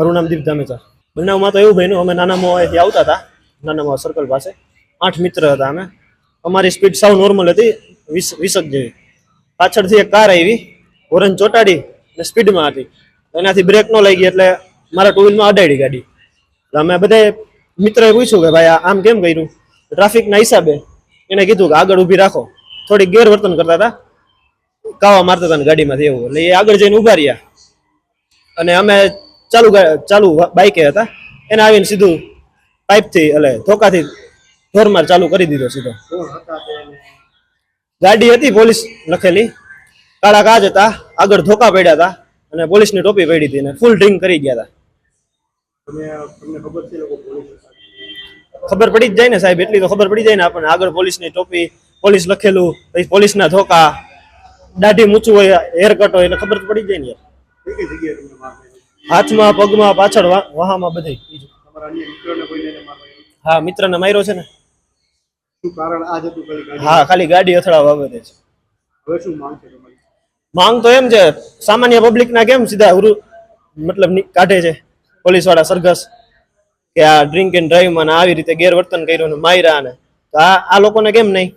મારું નામ દીપ ધામેચા. બનાવમાં તો એવું બન્યું અમે નાના મોંથી આવતા હતા નાના મોં સર્કલ પાસે. આઠ મિત્ર હતા અમે. અમારી સ્પીડ સાવ નોર્મલ હતી, વીસ, વીસક જેવી. પાછળથી એક કાર આવી હોરન ચોટાડી અને સ્પીડમાં હતી. એનાથી બ્રેક ન લાગી એટલે મારા ટુ વ્હીલમાં અડાડી ગાડી. અમે બધાએ મિત્રએ પૂછ્યું કે ભાઈ આમ કેમ કર્યું? ટ્રાફિકના હિસાબે એને કીધું કે આગળ ઊભી રાખો. થોડીક ગેરવર્તન કરતા હતા. કાવા મારતા હતા ગાડીમાંથી એવું. એટલે એ આગળ જઈને ઊભા રહ્યા. અને અમે ચાલુ ચાલુ બાઈકે હતા. એને આવીને સીધું પાઇપથી, એટલે ધોકાથી ઢોરમાર ચાલુ કરી દીધો સીધો. ગાડી હતી, પોલીસ લખેલી. કાળા કાચ હતા, આગળ ધોકા પડ્યા હતા અને પોલીસની ટોપી પડી હતી અને ફૂલ ડ્રિંક કરી ગયા હતા. ખબર પડી જ જાય ને સાહેબ, એટલી તો ખબર પડી જાય ને આપણને. આગળ પોલીસની ટોપી, પોલીસ લખેલું, પછી પોલીસના ધોકા, દાઢી મૂચું હોય હેર કટ હોય, એટલે ખબર પડી જાય ને યાર. હાથમાં પગમાં પાછળ વાહામાં બધે. હા મિત્રને માર્યો છે ને? હા ખાલી ગાડી અથડાવા બાબતે છે. માંગ તો એમ છે સામાન્ય પબ્લિક ના કેમ સીધા ઉરુ મતલબ કાઢે છે પોલીસવાળા સરઘસ કે આ ડ્રિંક એન્ડ ડ્રાઈવમાં આવી રીતે ગેરવર્તન કર્યું ને માર્યા ને. તો આ આ લોકોને કેમ નહીં?